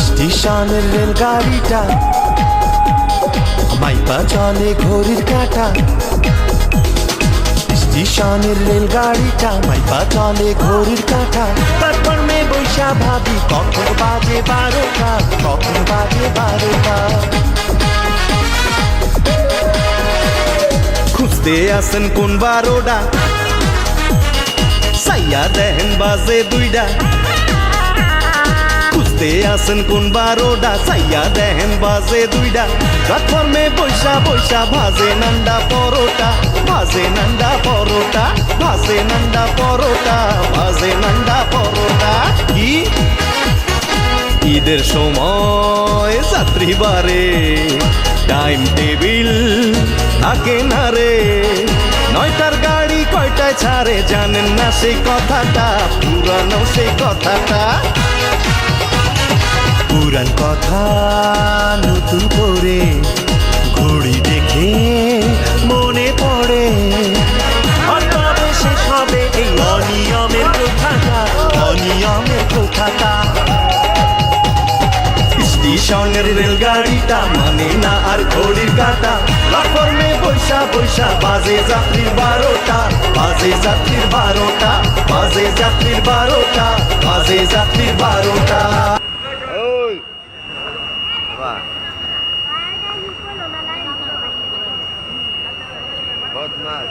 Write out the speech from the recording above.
স্টেশনের রেলগাড়িটা, মাইপা চলে ঘড়ির কাটা। স্টেশনের রেলগাড়িটা, মাইপা চলে ঘড়ির কাটা। প্ল্যাটফর্মে বৈশা ভাবি, কখন বাজে বারোটা, কখন বাজে বারোটা। খুঁজতে আসেন কোন বারোটা? সাইয়া দেহেন বাজে দুইটা। খুঁজতে আসেন কোন বারোটা সাইয়া দেহেন বাজে দুইটা প্ল্যাটফর্মে বৈশা বৈশা ভাজে নান্ডা পরোটা। ভাজে নান্ডা পরোটা ভাজে নান্ডা পরোটা ভাজে নান্ডা পরোটা। কি? ঈদের সময় যাত্রী বারে টাইম টেবিল থাকে না রে। নয়টার গাড়ি কয়টায় ছাড়ে? জানেন না সেই কথাটা, পুরানো সেই কথাটা। পুরান কথা নতুন করে ঘড়ি দেখে মনে পড়ে। কবে শেষ হবে এই অনিয়মের প্রথাটা অনিয়মের প্রথাটা। স্টেশনের রেলগাড়িটা মানে না আর ঘড়ির কাটা। প্ল্যাটফর্মে বৈশা বৈশা বাজে যাত্রীর বারোটা, বাজে যাত্রীর বারোটা, বাজে যাত্রীর বারোটা, বাজে যাত্রীর বারোটা। 妈